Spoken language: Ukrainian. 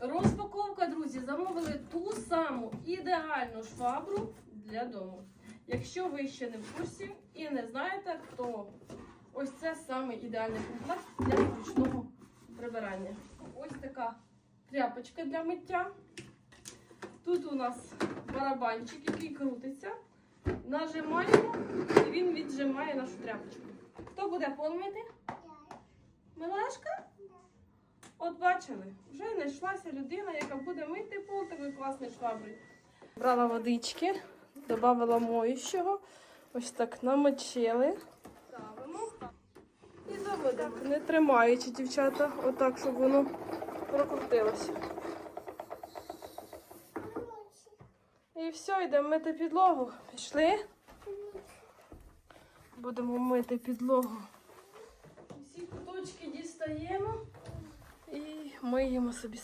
Розпаковка, друзі, замовили ту саму ідеальну швабру для дому. Якщо ви ще не в курсі і не знаєте, то ось це саме ідеальний комплект для ручного прибирання. Ось така тряпочка для миття. Тут у нас барабанчик, який крутиться. Нажимаємо, і він віджимає нашу тряпочку. Хто буде пол мити? Милашка? От бачили, вже знайшлася людина, яка буде мити пол такою класною шваброю. Брала водички, додала моющого, ось так намочили. Ставимо і заводимо. Не тримаючи, дівчата, отак, щоб воно прокрутилося. І все, йдемо мити підлогу. Пішли. Будемо мити підлогу. Всі куточки дістаємо і миємо собі